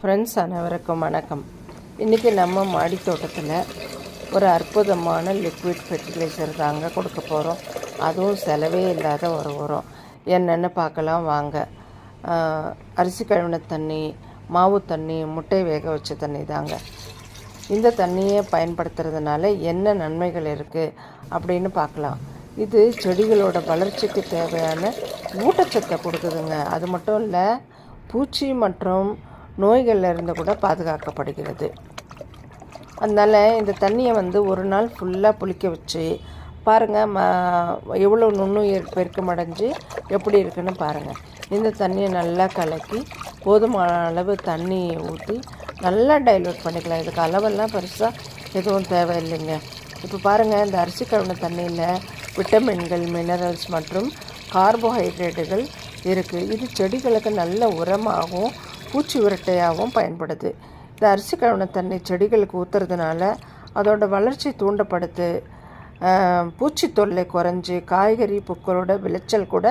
Friends அனைவருக்கும் வணக்கம். இன்றைக்கி நம்ம மாடி தோட்டத்தில் ஒரு அற்புதமான லிக்விட் ஃபெர்டிலைசர் தாங்க கொடுக்க போகிறோம் அதுவும் செலவே இல்லாத ஒரு உரம். என்னென்னு பார்க்கலாம் வாங்க. அரிசி கழுவின தண்ணி மாவு தண்ணி முட்டை வேக வச்ச தண்ணி தாங்க. இந்த தண்ணியை பயன்படுத்துறதுனால என்ன நன்மைகள் இருக்குது அப்படின்னு பார்க்கலாம். இது செடிகளோட வளர்ச்சிக்கு தேவையான ஊட்டச்சத்தை கொடுக்குதுங்க. அது மட்டும் இல்லை பூச்சி மற்றும் நோய்களில் இருந்து கூட பாதுகாக்கப்படுகிறது. அதனால் இந்த தண்ணியை வந்து ஒரு நாள் ஃபுல்லாக புளிக்க வச்சு பாருங்கள் ம எவ்வளோ நுண்ணுயிர் பெருக்கமடைஞ்சு எப்படி இருக்குன்னு பாருங்கள் இந்த தண்ணியை நல்லா கலக்கி போதுமான அளவு தண்ணியை ஊற்றி நல்லா டைலூட் பண்ணிக்கலாம். இதுக்கு அளவெல்லாம் பெருசாக எதுவும் தேவையில்லைங்க. இப்போ பாருங்கள் இந்த அரிசி கழுவின தண்ணியில் விட்டமின்கள் மினரல்ஸ் மற்றும் கார்போஹைட்ரேட்டுகள் இருக்குது இது செடிகளுக்கு நல்ல உரமாகவும் பூச்சி விரட்டையாகவும் பயன்படுது. இந்த அரிசி கழுவின தண்ணி செடிகளுக்கு ஊற்றுறதுனால அதோட வளர்ச்சி தூண்டப்படுது. பூச்சி தொல்லை குறைஞ்சி காய்கறி பூக்களோட விளைச்சல் கூட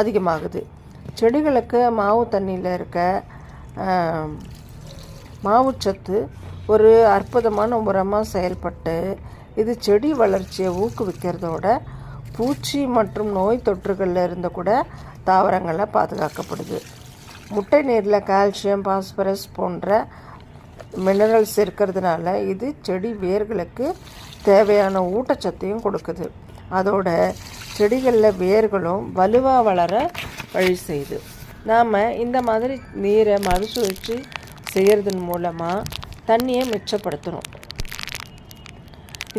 அதிகமாகுது. செடிகளுக்கு மாவு தண்ணியில் இருக்க மாவுச்சத்து ஒரு அற்புதமான உரமாக செயல்பட்டு இது செடி வளர்ச்சியை ஊக்குவிக்கிறதோட பூச்சி மற்றும் நோய் தொற்றுகளில் இருந்து கூட தாவரங்களை பாதுகாக்கப்படுது. முட்டை நீரில் கால்சியம் பாஸ்பரஸ் போன்ற மினரல்ஸ் இருக்கிறதுனால இது செடி வேர்களுக்கு தேவையான ஊட்டச்சத்தையும் கொடுக்குது. அதோட செடிகளில் வேர்களும் வலுவாக வளர வழி செய்யுது. நாம் இந்த மாதிரி நீரை மறுசுழற்சி செய்கிறதன் மூலமாக தண்ணியை மிச்சப்படுத்தணும்.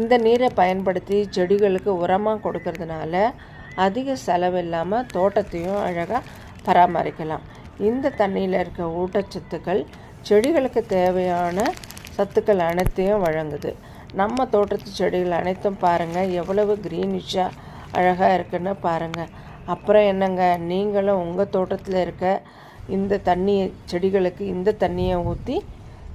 இந்த நீரை பயன்படுத்தி செடிகளுக்கு உரமாக கொடுக்கறதுனால அதிக செலவு இல்லாமல் தோட்டத்தையும் அழகாக பராமரிக்கலாம். இந்த தண்ணியில் இருக்க ஊட்டச்சத்துக்கள் செடிகளுக்கு தேவையான சத்துக்கள் அனைத்தையும் வழங்குது. நம்ம தோட்டத்து செடிகள் அனைத்தும் பாருங்கள் எவ்வளவு க்ரீனிஷாக அழகாக இருக்குன்னு பாருங்கள் அப்புறம் என்னங்க நீங்களும் உங்கள் தோட்டத்தில் இருக்க இந்த தண்ணி செடிகளுக்கு இந்த தண்ணியை ஊற்றி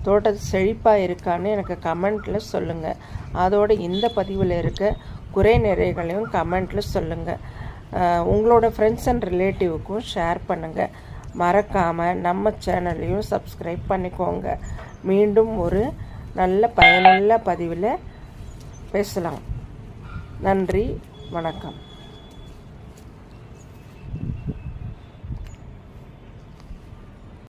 தோட்டம் செழிப்பாக இருக்கான்னு எனக்கு கமெண்ட்டில் சொல்லுங்கள் அதோடு இந்த பதிவில் இருக்க குறை நிறைகளையும் கமெண்ட்டில் சொல்லுங்கள் உங்களோட ஃப்ரெண்ட்ஸ் அண்ட் ரிலேட்டிவுக்கும் ஷேர் பண்ணுங்கள் மறக்காமல் நம்ம சேனலையும் சப்ஸ்கிரைப் பண்ணிக்கோங்க. மீண்டும் ஒரு நல்ல பயனுள்ள பதிவில் பேசலாம். நன்றி வணக்கம்.